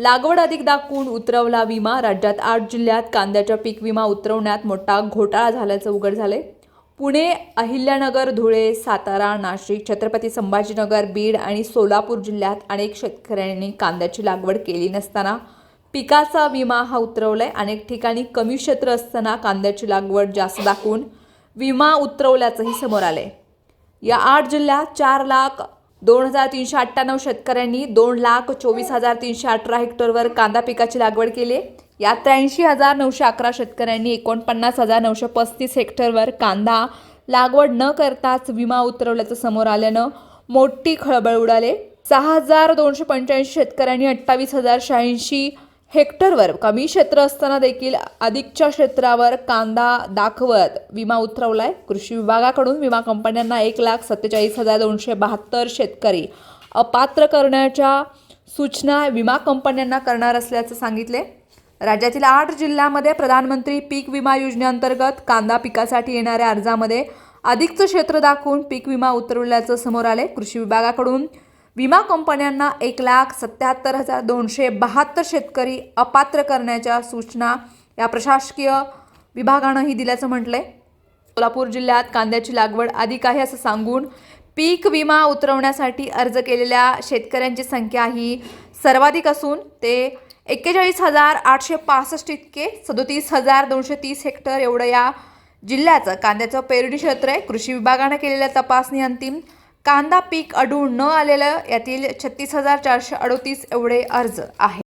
लागवड अधिक दाखवून उतरवला विमा. राज्यात आठ जिल्ह्यात कांद्याच्या पीक विमा उतरवण्यात मोठा घोटाळा झाल्याचं उघड झाले पुणे अहिल्यानगर धुळे सातारा नाशिक छत्रपती संभाजीनगर बीड आणि सोलापूर जिल्ह्यात अनेक शेतकऱ्यांनी कांद्याची लागवड केली नसताना पिकाचा विमा हा उतरवलाय. अनेक ठिकाणी कमी क्षेत्र असताना कांद्याची लागवड जास्त दाखवून विमा उतरवल्याचंही समोर आलंय. या आठ जिल्ह्यात चार लाख दोन हजार तीनशे अठ्ठ्याण्णव शेतकऱ्यांनी दोन लाख चोवीस हजार तीनशे अठरा हेक्टरवर कांदा पिकाची लागवड केली या यात त्र्याऐंशी हजार नऊशे अकरा शेतकऱ्यांनी एकोणपन्नास हजार नऊशे पस्तीस हेक्टरवर कांदा लागवड न करताच विमा उतरवल्याचं समोर आल्यानं मोठी खळबळ उडाले. सहा हजार दोनशे पंच्याऐंशी शेतकऱ्यांनी अठ्ठावीस हजार शहाऐंशी हेक्टरवर कमी क्षेत्र असताना देखील अधिकच्या क्षेत्रावर कांदा दाखवत विमा उतरवलाय. कृषी विभागाकडून विमा कंपन्यांना एक लाख सत्तेचाळीस हजार दोनशे बहात्तर शेतकरी अपात्र करण्याच्या सूचना विमा कंपन्यांना करणार असल्याचं सांगितले राज्यातील आठ जिल्ह्यामध्ये प्रधानमंत्री पीक विमा योजनेअंतर्गत कांदा पिकासाठी येणाऱ्या अर्जामध्ये अधिकचं क्षेत्र दाखवून पीक विमा उतरवल्याचं समोर आले कृषी विभागाकडून विमा कंपन्यांना एक लाख सत्याहत्तर हजार दोनशे बहात्तर शेतकरी अपात्र करण्याच्या सूचना या प्रशासकीय विभागानंही दिल्याचं म्हटलं आहे सोलापूर जिल्ह्यात कांद्याची लागवड अधिक आहे असं सांगून पीक विमा उतरवण्यासाठी अर्ज केलेल्या शेतकऱ्यांची संख्या ही सर्वाधिक असून ते एक्केचाळीस हजार आठशे पासष्ट इतके सदोतीस हजार दोनशे तीस हेक्टर एवढं या जिल्ह्याचं कांद्याचं पेरणी क्षेत्र आहे. कृषी विभागानं केलेल्या तपासणी अंतिम कांदा पीक अडून न आलेलं यातील छत्तीस हजार चारशे अडोतीस एवढे अर्ज आहे